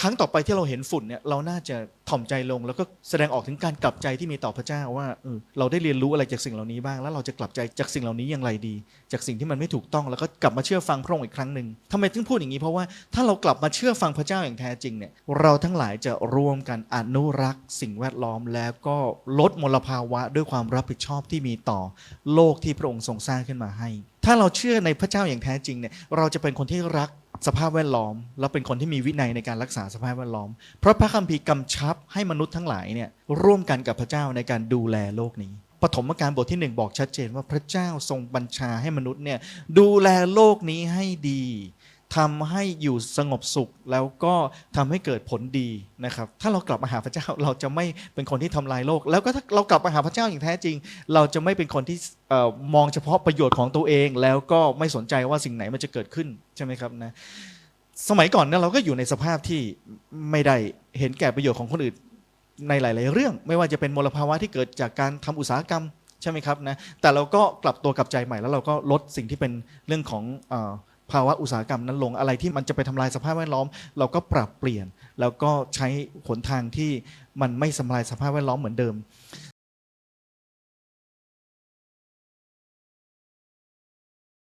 ครั้งต่อไปที่เราเห็นฝุ่นเนี่ยเราน่าจะถ่อมใจลง แล้วก็แสดงออกถึงการกลับใจที่มีต่อพระเจ้าว่าเออเราได้เรียนรู้อะไรจากสิ่งเหล่านี้บ้างแล้วเราจะกลับใจจากสิ่งเหล่านี้อย่างไรดี จากสิ่งที่มันไม่ถูกต้องแล้วก็กลับมาเชื่อฟังพระองค์อีกครั้งหนึ่งทำไมถึงพูดอย่างนี้เพราะว่าถ้าเรากลับมาเชื่อฟังพระเจ้าอย่างแท้จริงเนี่ยเราทั้งหลายจะร่วมกันอนุรักษ์ สิ่งแวดล้อมแล้วก็ลดมลภาวะด้วยความรับผิดชอบที่มีต่อโลกที่พระองค์ทรงสร้างขึ้นมาให้ ถ้าเราเชื่อในพระเจ้าอย่างแท้จริงเนี่ยเราจะเป็นคนที่รัก สภาพแวดล้อม และเป็นคนที่มีวินัยในการรักษาสภาพแวดล้อม เพราะพระคัมภีร์กำชับให้มนุษย์ทั้งหลายเนี่ยร่วมกันกับพระเจ้าในการดูแลโลกนี้ปฐมกาลบทที่หนึ่งบอกชัดเจนว่าพระเจ้าทรงบัญชาให้มนุษย์เนี่ยดูแลโลกนี้ให้ดี ทำให้อยู่สงบสุขแล้วก็ทำให้เกิดผลดีนะครับ ถ้าเรากลับมาหาพระเจ้าเราจะไม่เป็นคนที่ทำลายโลก แล้วก็ถ้าเรากลับมาหาพระเจ้าอย่างแท้จริง เราจะไม่เป็นคนที่มองเฉพาะประโยชน์ของตัวเอง แล้วก็ไม่สนใจว่าสิ่งไหนมันจะเกิดขึ้นใช่ไหมครับนะสมัยก่อนเนี่ยเราก็อยู่ในสภาพที่ไม่ได้เห็นแก่ประโยชน์ของคนอื่นในหลาย ๆ เรื่อง ไม่ว่าจะเป็นมลภาวะที่เกิดจากการทำอุตสาหกรรมใช่ไหมครับนะแต่เราก็กลับตัวกลับใจใหม่แล้วเราก็ลดสิ่งที่เป็นเรื่องของ ภาวะอุตสาหกรรมนั้นลงอะไรที่มันจะไปทำลายสภาพแวดล้อม เราก็ปรับเปลี่ยน แล้วก็ใช้หนทางที่มันไม่ทำลายสภาพแวดล้อมเหมือนเดิม